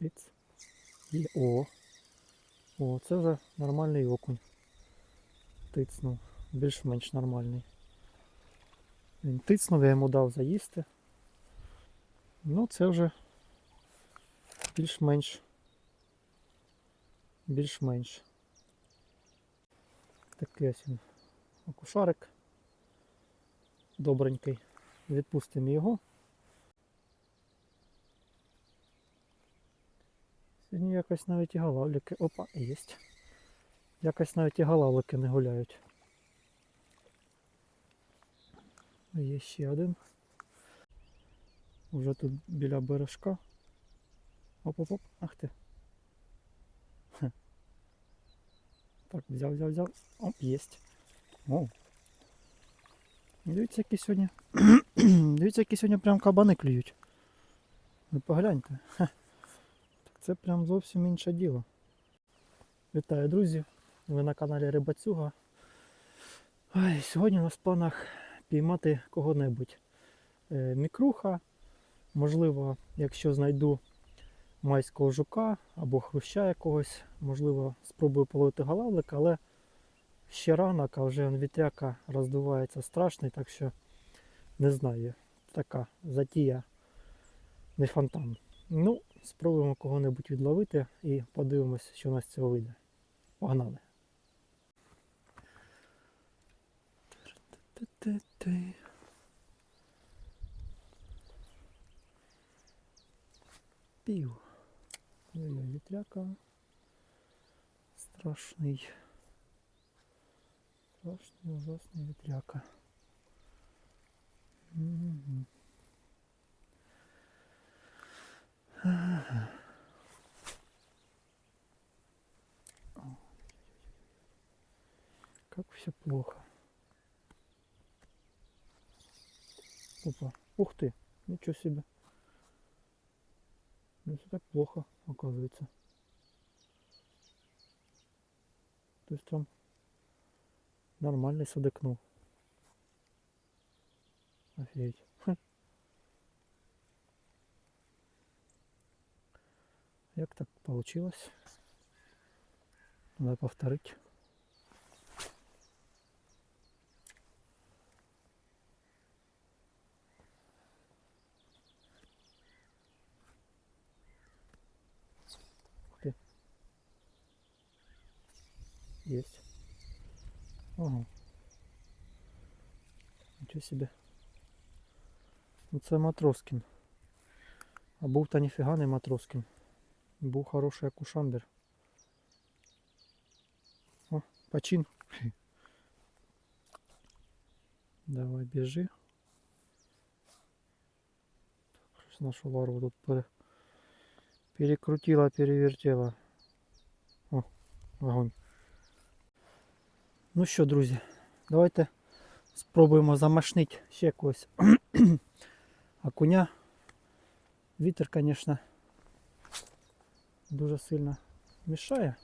Тиць. І о. О, це вже нормальний окунь. Тицнув. Більш-менш нормальний. Він тицнув, я йому дав заїсти. Ну, це вже більш-менш. Більш-менш. Такий ось він окушарик. Добренький. Відпустимо його. Сьогодні якось навіть і галавлики. Опа, є. Якось навіть і галавлики не гуляють. Є ще один. Уже тут біля бережка. Оп-оп-оп, ах ти. Так, взяв, взяв, взяв. Оп, єсть. Дивіться, які сьогодні. Дивіться, які сьогодні прям кабани клюють. Ви погляньте. Хе. Це прям зовсім інше діло. Вітаю, друзі! Ви на каналі Рибацюга. Ой, сьогодні у нас в планах піймати кого-небудь. Е, мікруха, можливо, якщо знайду майського жука або хруща якогось, можливо, спробую половити галавлик, але ще ранок, а вже вітряка роздувається страшний, так що не знаю. Така затія не фонтан. Ну, спробуємо кого-небудь відловити і подивимось, що у нас цього вийде. Погнали. Пів. Ой-ой, вітряка. Страшний. Страшний, ужасний вітряка. Мгм. Как все плохо. Опа. Ух ты. Ничего себе. Не все так плохо, оказывается. То есть там нормальный садыкнул. Офигеть. Хм. Як так получилось? Надо повторить. Есть. Ага. Ничего себе. Ну це Матроскін. А був та ніфіга не Матроскін. Був хороший акушамбер. О, почин. Давай біжи. Так, щось нашу ларву тут пере... перекрутила, перевертела. О, вогонь. Ну що, друзі, давайте спробуємо замашнити ще когось окуня. Вітер, звісно, дуже сильно мішає,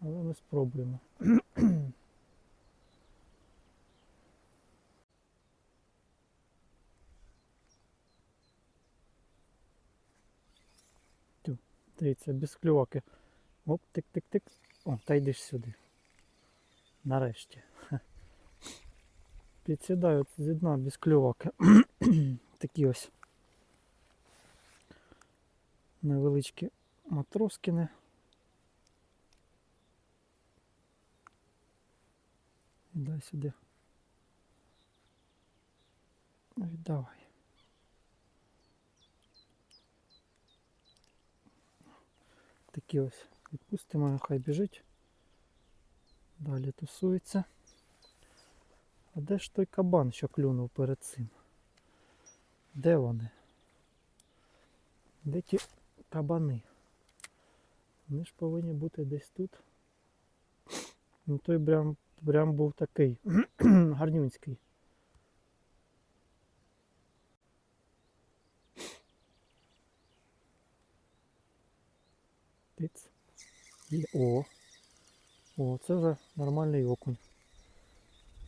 але ми спробуємо. Дивіться, без клюваки. Оп, тик-тик-тик. О, та йдеш сюди. Нарешті. Ха. Підсідають зі дна без клюваки. Такі ось невеличкі матроскини. Дай сюди. Віддавай. Такі ось відпустимо, нехай біжить. Далі тусується. А де ж той кабан, що клюнув перед цим? Де вони? Де ті кабани? Вони ж повинні бути десь тут. Ну той прям, прям був такий гарнюнський. Тиць. І о. О, це вже нормальний окунь.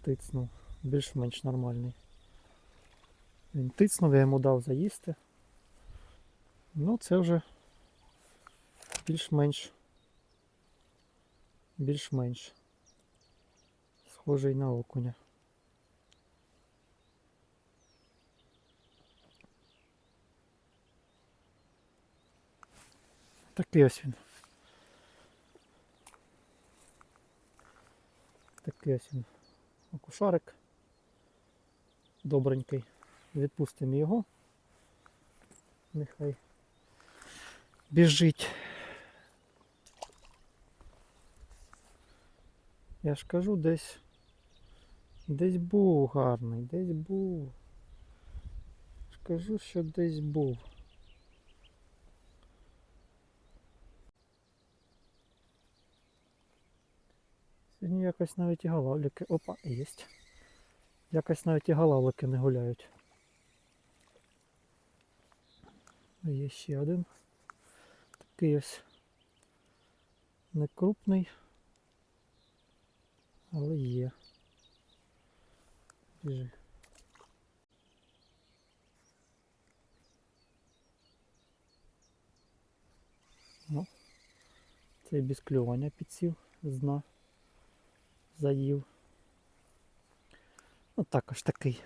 Тицнув. Більш-менш нормальний. Він тицнув, я йому дав заїсти. Ну це вже більш-менш. Більш-менш. Схожий на окуня. Такий ось він. Такий ось він. Окушарик. Добренький. Відпустимо його. Нехай біжить. Я ж кажу, десь. Десь був гарний, десь був. Я ж кажу, що десь був. Сьогодні якось навіть і галавлики. Опа, єсть. Якось навіть і галавлики не гуляють. Є ще один. Такий ось не крупний, але є. Біжи. Ну, цей без клювання підсів з дна. Заїв. Ну також такий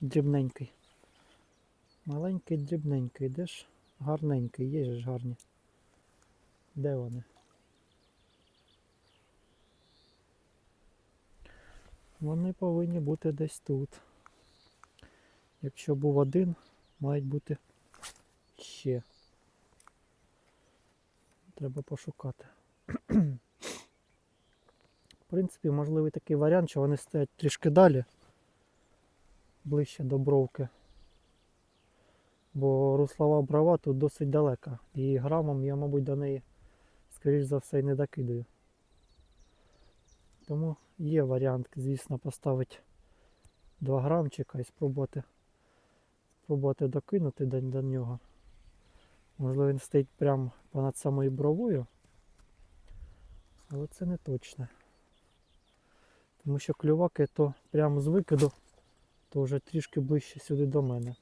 дрібненький. Маленький, дрібненький, де ж гарненький, є ж гарні. Де вони? Вони повинні бути десь тут. Якщо був один, мають бути ще. Треба пошукати. Принципі, можливий такий варіант, що вони стоять трішки далі, ближче до бровки. Бо руслова брова тут досить далека. І грамом я, мабуть, до неї, скоріш за все, і не докидаю. Тому є варіант, звісно, поставити 2 грамчика і спробувати, спробувати докинути до, до нього. Можливо, він стоїть прямо понад самою бровою. Але це не точно. Тому що клюваки то прямо з викиду, то вже трішки ближче сюди до мене.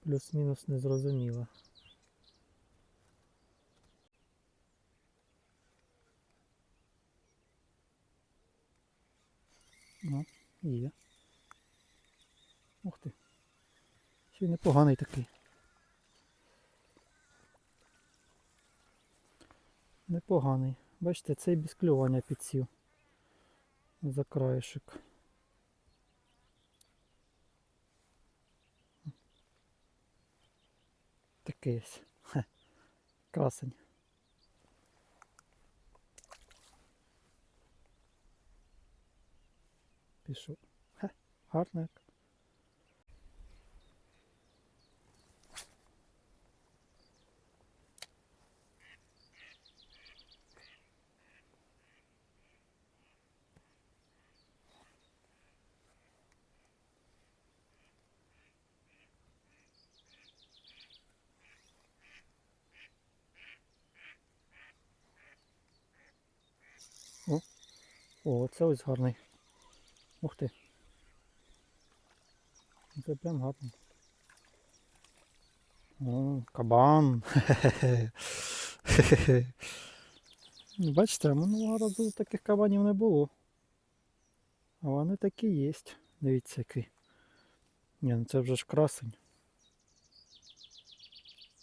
Плюс-мінус незрозуміло. Ну, є. Ух ти. Ще й непоганий такий. Непоганий. Бачите, цей без клювання підсів. За краєшок. Такий ось. Хе. Красень. Пішов. Хе, гарно. О, це ось гарний. Ух ти. Це прям гарний. О, кабан. Хе-хе-хе. Бачите, минулого разу таких кабанів не було. А вони такі є. Дивіться який. Ні, ну це вже ж красень.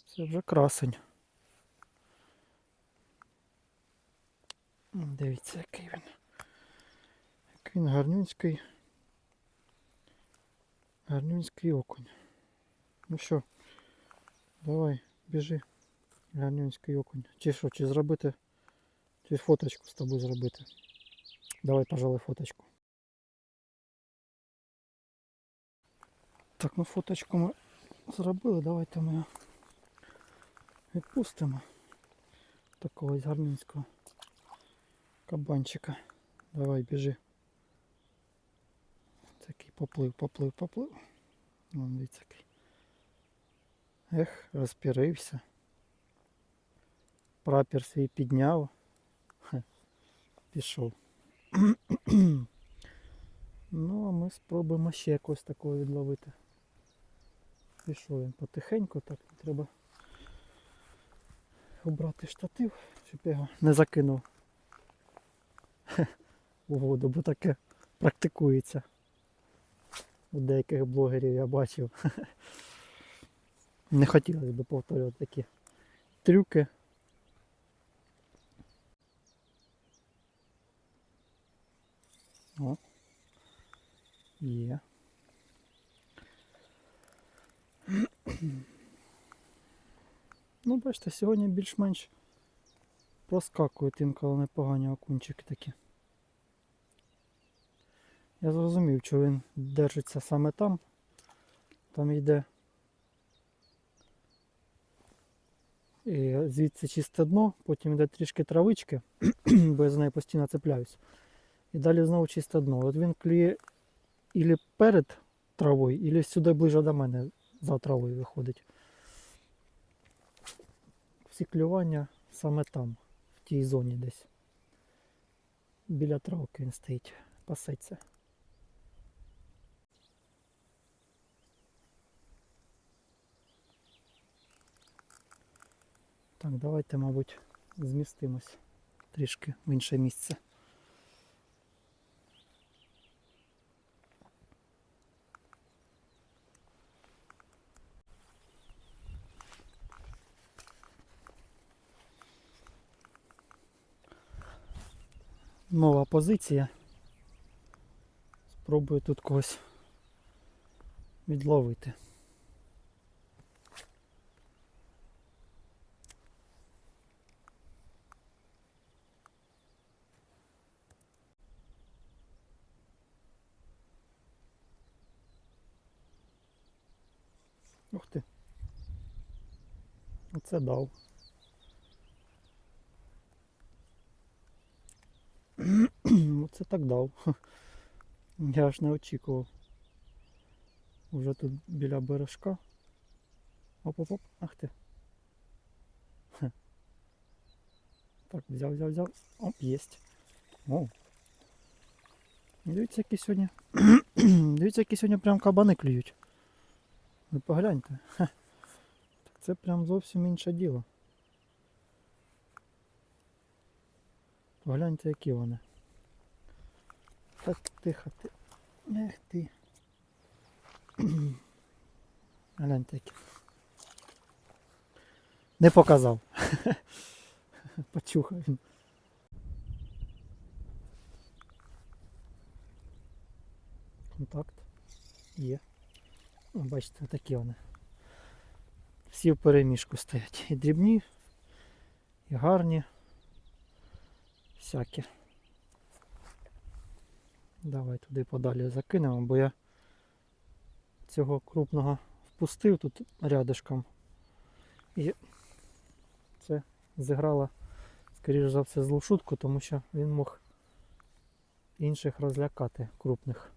Це вже красень. Дивіться, який він. Який він гарнюнський. Гарнюнський окунь. Ну що, давай, біжи. Гарнюнський окунь. Чи що, чи зробити? Чи фоточку з тобою зробити? Давай, пожалуй, фоточку. Так, ну фоточку ми зробили, давайте ми відпустимо такого ось гарненського кабанчика. Давай, біжи. Такий поплив, поплив, поплив. Вон дивіться який. Ех, розпірився. Прапір свій підняв. Хе, Пішов. ну, а ми спробуємо ще якось такого відловити. Пішов він потихеньку, так треба обрати штатив, щоб його не закинув у воду, бо таке практикується. У деяких блогерів я бачив. Не хотілося б повторювати такі трюки. О. Є. Ну, бачите, сьогодні більш-менш проскакують інколи непогані окунчики такі. Я зрозумів, що він держиться саме там. Там йде і звідси чисте дно, потім йде трішки травички, бо я за нею постійно цепляюсь. І далі знову чисте дно. От він клює ілі перед травою, ілі сюди ближче до мене за травою виходить. Всі клювання саме там, в тій зоні десь. Біля травки він стоїть, пасеться. Так, давайте, мабуть, змістимось трішки в інше місце. Нова позиція. Спробую тут когось відловити. Ух ти. Оце дав. Оце так дав. Я аж не очікував. Уже тут біля бережка. Оп-оп-оп, ах ти. Так, взяв, взяв, взяв. Оп, єсть. О. Дивіться, які сьогодні. Дивіться, які сьогодні прям кабани клюють. Ви погляньте. Хе. Так це прям зовсім інше діло. Погляньте, які вони. Так тихо ти. Ех ти. Гляньте які. Не показав. Почухав він. Контакт. Є. О, бачите, такі вони. Всі в переміжку стоять. І дрібні, і гарні. Всякі. Давай туди подалі закинемо, бо я цього крупного впустив тут рядышком. І це зіграло, скоріш за все, злу шутку, тому що він мог інших розлякати крупних.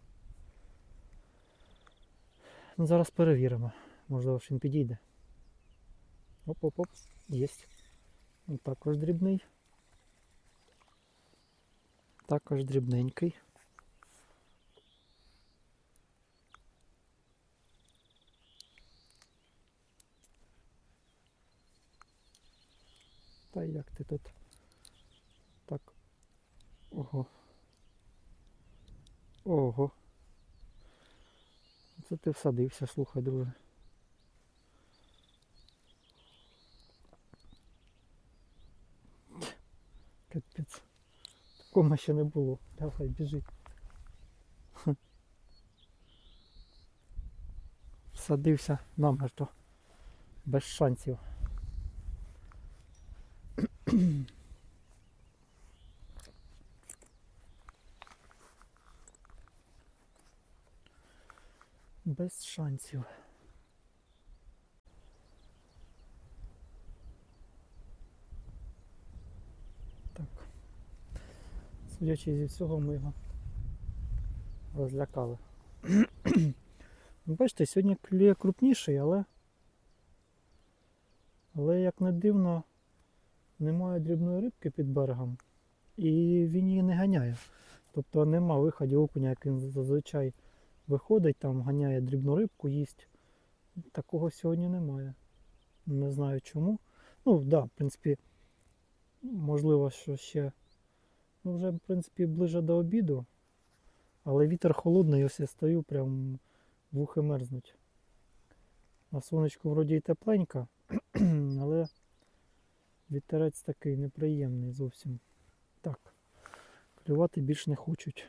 Ну, зараз перевіримо. Можливо, він підійде. Оп-оп-оп, єсть. Він також дрібний. Також дрібненький. Та як ти тут? Так. Ого. Ого. Це ти всадився, слухай, друже. Капець. Такого ще не було. Давай, біжи. Всадився намертво. Без шансів. Без шансів. Так. Судячи зі всього, ми його розлякали. Ну, Бачите, сьогодні клює крупніший, але. Але як не дивно, немає дрібної рибки під берегом. І він її не ганяє. Тобто нема виходів окуня, як він зазвичай виходить, там ганяє дрібну рибку, їсть. Такого сьогодні немає. Не знаю чому. Ну, да, в принципі, можливо, що ще. Ну, вже, в принципі, ближе до обіду. Але вітер холодний, ось я стою, прям вухи мерзнуть. На сонечку вроді і тепленько, але вітерець такий неприємний зовсім. Так, клювати більш не хочуть.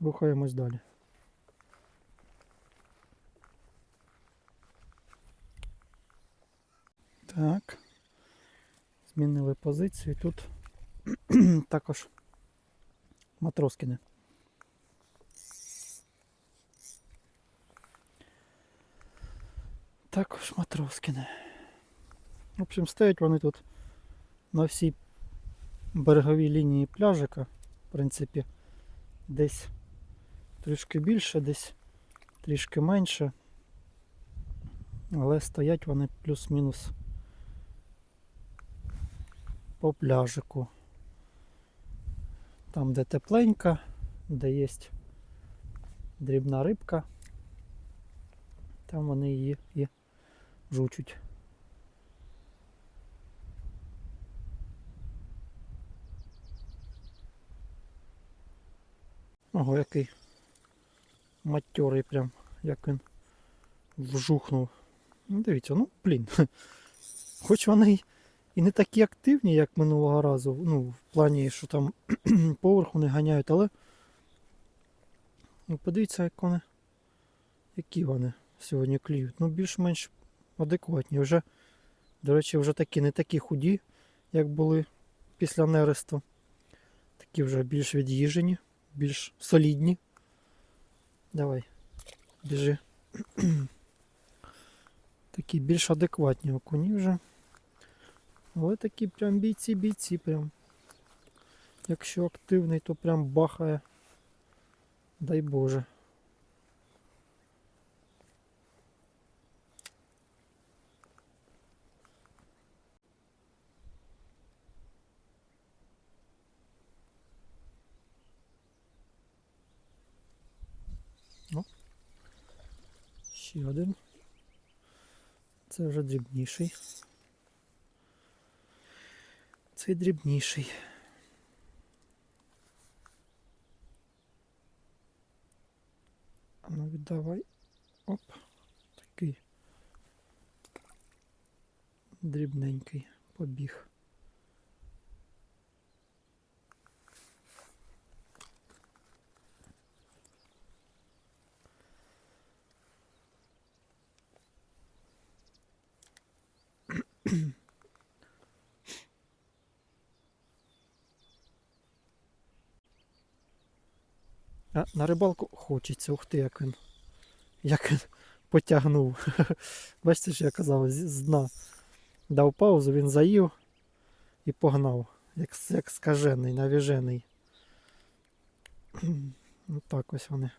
Рухаємось далі. Так. Змінили позицію. Тут також матроскини. Також матроскини. В общем, стоять вони тут на всій береговій лінії пляжика. В принципі, десь трішки більше, десь трішки менше. Але стоять вони плюс-мінус по пляжику. Там, де тепленько, де є дрібна рибка, там вони її і жучуть. Ого, який матьорий прям, як він вжухнув. Ну, Дивіться, ну блін. Хоч вони і не такі активні, як минулого разу, ну, в плані, що там поверху не ганяють, але ну, подивіться, як вони, які вони сьогодні клюють. Ну, більш-менш адекватні. Вже, до речі, вже такі не такі худі, як були після нересту. Такі вже більш від'їжені, більш солідні. Давай, біжи. Такі більш адекватні окуні вже. Але такі прям бійці-бійці прям. Якщо активний, то прям бахає. Дай Боже. О. Ще один. Це вже дрібніший. Цей дрібніший. А ну віддавай. Оп. Такий. Дрібненький побіг. А на рибалку хочеться, ух ти, як він. Як він потягнув. Бачите, що я казав, з дна дав паузу, він заїв і погнав. Як, як скажений, навіжений. Ну так ось вони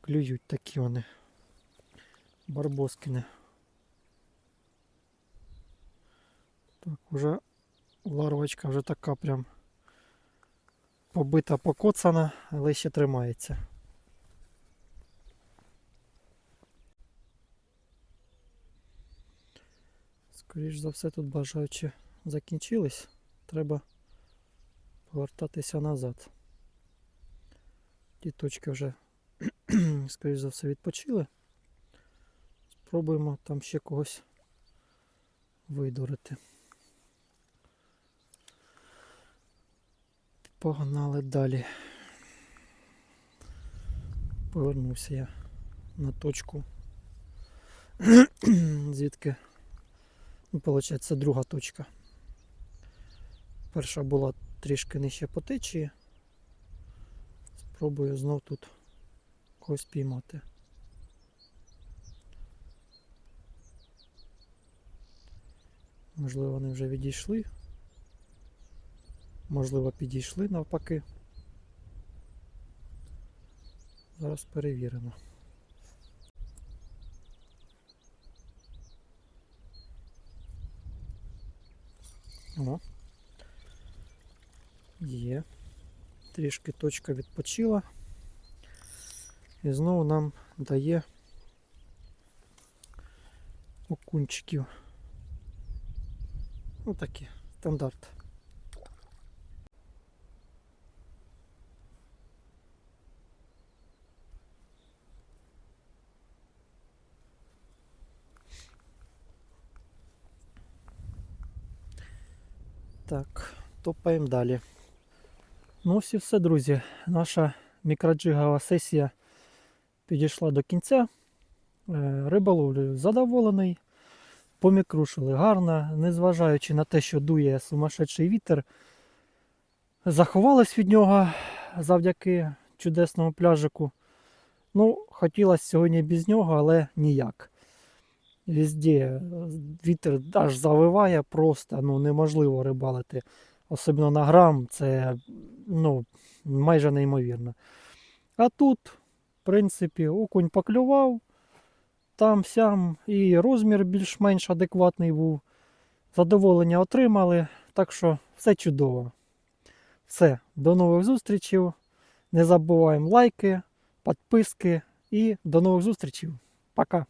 клюють такі вони. Барбоскини. Так, уже ларвочка вже така прям побита, покоцана, але ще тримається. Скоріш за все тут бажаючи закінчились. Треба повертатися назад. Ті точки вже, скоріш за все, відпочили. Спробуємо там ще когось видурити. Погнали далі. Повернувся я на точку. Звідки, ну, виходить, це друга точка. Перша була трішки нижче по течії. Спробую знов тут когось піймати. Можливо, вони вже відійшли. Можливо, підійшли навпаки. Зараз перевіримо. О. Є. Трішки точка відпочила. І знову нам дає окунчиків. Ну такі, стандарт. Так, топаємо далі. Ну, ось і все, друзі. Наша мікроджигова сесія підійшла до кінця. Е, Риболовлею задоволений. Помікрушили гарно, незважаючи на те, що дує сумасшедший вітер. Заховались від нього завдяки чудесному пляжику. Ну, хотілося сьогодні без нього, але ніяк. Везде е, вітер аж завиває просто, ну неможливо рибалити. Особливо на грам, це ну, майже неймовірно. А тут, в принципі, окунь поклював, там сям і розмір більш-менш адекватний був. Задоволення отримали, так що все чудово. Все, до нових зустрічей. Не забуваємо лайки, підписки і до нових зустрічей. Пока.